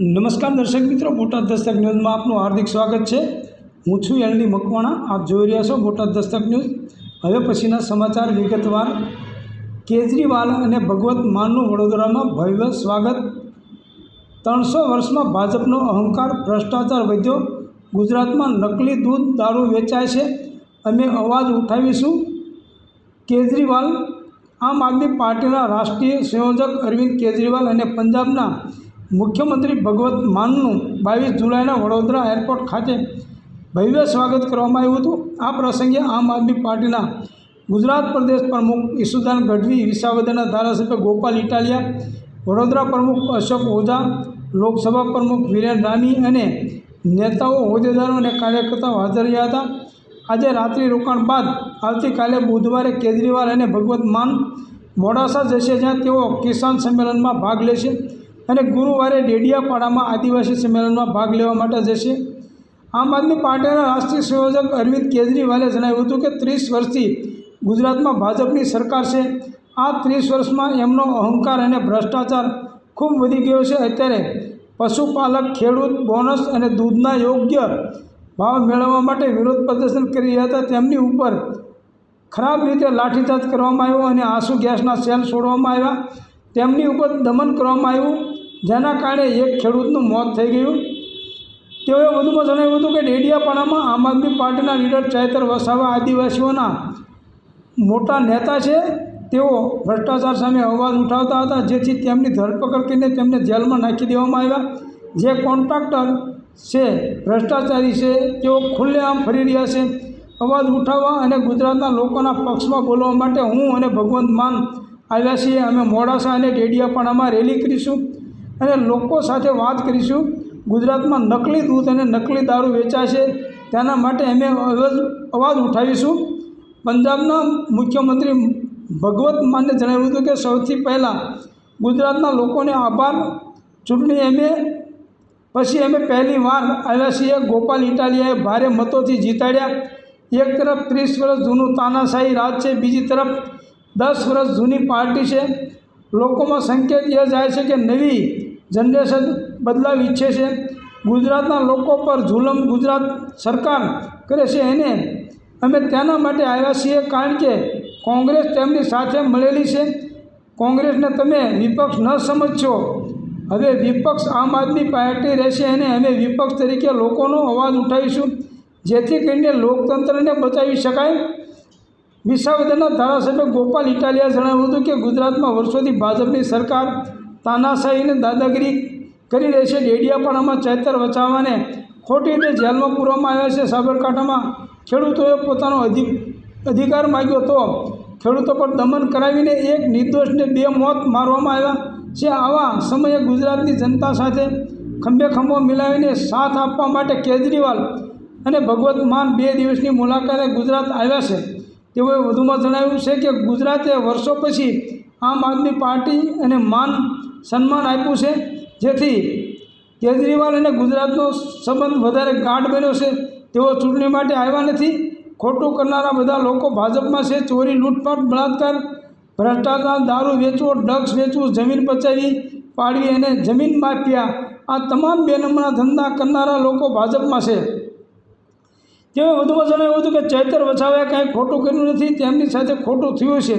નમસ્કાર દર્શક મિત્રો, બોટાદ દસ્તક ન્યૂઝમાં આપનું હાર્દિક સ્વાગત છે. હું છું એલડી મકવાણા, આપ જોઈ રહ્યા છો બોટાદ દસ્તક ન્યૂઝ. હવે પછીના સમાચાર વિગતવાર. કેજરીવાલ અને ભગવત માનનું વડોદરામાં ભવ્ય સ્વાગત. ત્રણસો વર્ષમાં ભાજપનો અહંકાર, ભ્રષ્ટાચાર વધ્યો. ગુજરાતમાં નકલી દૂધ, દારૂ વેચાય છે. અમે અવાજ ઉઠાવીશું. કેજરીવાલ, આમ આદમી પાર્ટીના રાષ્ટ્રીય સંયોજક અરવિંદ કેજરીવાલ અને પંજાબના મુખ્યમંત્રી ભગવત માનનું બાવીસ જુલાઈના વડોદરા એરપોર્ટ ખાતે ભવ્ય સ્વાગત કરવામાં આવ્યું હતું. આ પ્રસંગે આમ આદમી પાર્ટીના ગુજરાત પ્રદેશ પ્રમુખ ઈસુદાન ગઢવી, વિસાવદરના ધારાસભ્ય ગોપાલ ઇટાલિયા, વડોદરા પ્રમુખ અશોક ઓઝા, લોકસભા પ્રમુખ વિરેન રાની અને નેતાઓ હોદ્દેદારો અને કાર્યકર્તાઓ હાજર રહ્યા હતા. આજે રાત્રિ રોકાણ બાદ આવતીકાલે બુધવારે કેજરીવાલ અને ભગવત માન મોડાસા જશે જ્યાં તેઓ કિસાન સંમેલનમાં ભાગ લેશે. અને ગુરુવારે ડેડિયાપાડામાં આદિવાસી સંમેલનમાં ભાગ લેવા માટે જશે. આમ આદમી પાર્ટીના રાષ્ટ્રીય સંયોજક અરવિંદ કેજરીવાલે જણાવ્યું હતું કે ત્રીસ વર્ષથી ગુજરાતમાં ભાજપની સરકાર છે. આ ત્રીસ વર્ષમાં એમનો અહંકાર અને ભ્રષ્ટાચાર ખૂબ વધી ગયો છે. અત્યારે પશુપાલક, ખેડૂત, બોનસ અને દૂધના યોગ્ય ભાવ મેળવવા માટે વિરોધ પ્રદર્શન કરી રહ્યા હતા. તેમની ઉપર ખરાબ રીતે લાઠીચાર્જ કરવામાં આવ્યો અને આંસુ ગેસના સેલ છોડવામાં આવ્યા. તેમની ઉપર દમન કરવામાં આવ્યું. જેના કારણે એક ખેડૂતનું મોત થઈ ગયું. તેઓએ વધુમાં જણાવ્યું હતું કે ડેડિયાપાડામાં આમ આદમી પાર્ટીના લીડર ચૈતર વસાવા આદિવાસીઓના મોટા નેતા છે. તેઓ ભ્રષ્ટાચાર સામે અવાજ ઉઠાવતા હતા, જેથી તેમની ધરપકડ કરીને તેમને જેલમાં નાખી દેવામાં આવ્યા. જે કોન્ટ્રાક્ટર છે, ભ્રષ્ટાચારી છે, તેઓ ખુલ્લેઆમ ફરી રહ્યા છે. અવાજ ઉઠાવવા અને ગુજરાતના લોકોના પક્ષમાં બોલવા માટે હું અને ભગવંત માન આવ્યા છીએ. અમે મોડાસા અને ડેડિયાપાડામાં રેલી કરીશું. અને લોકો સાથે વાત કરીશું. ગુજરાતમાં નકલી દૂધ અને નકલી દારૂ વેચાય છે તેના માટે અમે અવાજ અવાજ ઉઠાવીશું. પંજાબના મુખ્યમંત્રી ભગવત માને જણાવ્યું હતું કે સૌથી પહેલાં ગુજરાતના લોકોને આભાર. ચૂંટણી એમે પછી અમે પહેલી વાર આવ્યા છીએ. ગોપાલ ઇટાલિયાએ ભારે મતોથી જીતાડ્યા. એક તરફ ત્રીસ વર્ષ જૂનું તાનાશાહી રાજ છે, બીજી તરફ દસ વર્ષ જૂની પાર્ટી છે. લોકોમાં સંકેત એ જાય છે કે નવી જનરેશન બદલાવ ઈચ્છે છે. ગુજરાતના લોકો પર જુલમ ગુજરાત સરકાર કરે છે એને અમે તેના માટે આવ્યા છીએ કારણ કે કોંગ્રેસ તેમની સાથે મળેલી છે. કોંગ્રેસને તમે વિપક્ષ ન સમજશો. હવે વિપક્ષ આમ આદમી પાર્ટી રહેશે અને અમે વિપક્ષ તરીકે લોકોનો અવાજ ઉઠાવીશું. જેથી કરીને લોકતંત્રને બચાવી શકાય. વિસાવદરના ધારાસભ્ય ગોપાલ ઇટાલિયા જણાવ્યું હતું કે ગુજરાતમાં વર્ષોથી ભાજપની સરકાર તાનાશાહીને દાદાગીરી કરી રહી છે. ડેડિયાપાડામાં ચૈતર વચાવવાને ખોટી રીતે જેલમાં પૂરવામાં આવ્યા છે. સાબરકાંઠામાં ખેડૂતોએ પોતાનો અધિ, અધિકાર માગ્યો તો ખેડૂતો પર દમન કરાવીને એક નિર્દોષને બે મોત મારવામાં આવ્યા છે. આવા સમયે ગુજરાતની જનતા સાથે ખંભે ખંભો મિલાવીને સાથ આપવા માટે કેજરીવાલ અને ભગવત માન બે દિવસની મુલાકાતે ગુજરાત આવ્યા છે. તેઓએ વધુમાં જણાવ્યું છે કે ગુજરાતે વર્ષો પછી આમ આદમી પાર્ટી અને માન સન્માન આપ્યું છે, જેથી કેજરીવાલ અને ગુજરાતનો સંબંધ વધારે ગાઢ બન્યો છે. તેઓ ચૂંટણી માટે આવ્યા નથી. ખોટું કરનારા બધા લોકો ભાજપમાં છે. ચોરી લૂંટફાટ બળાત્કાર, ભ્રષ્ટાચાર, દારૂ વેચવો, ડ્રગ્સ વેચવું, જમીન પચાવી પાડવી અને જમીન માફિયા આ તમામ બે ધંધા કરનારા લોકો ભાજપમાં છે. તેઓએ વધુમાં જણાવ્યું હતું કે ચૈતર વસાવાએ કાંઈ ખોટું કર્યું નથી, તેમની સાથે ખોટું થયું છે.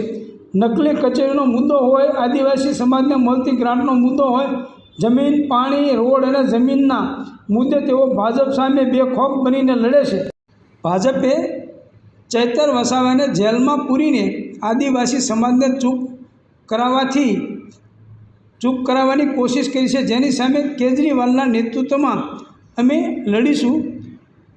નકલી કચેરીનો મુદ્દો હોય, આદિવાસી સમાજને મળતી ગ્રાન્ટનો મુદ્દો હોય, જમીન, પાણી, રોડ અને જમીનના મુદ્દે તેઓ ભાજપ સામે બે ખોફ બનીને લડે છે. ભાજપે ચૈતર વસાવાને જેલમાં પૂરીને આદિવાસી સમાજને ચૂપ કરાવવાથી, ચૂપ કરાવવાની કોશિશ કરી છે. જેની સામે કેજરીવાલના નેતૃત્વમાં અમે લડીશું.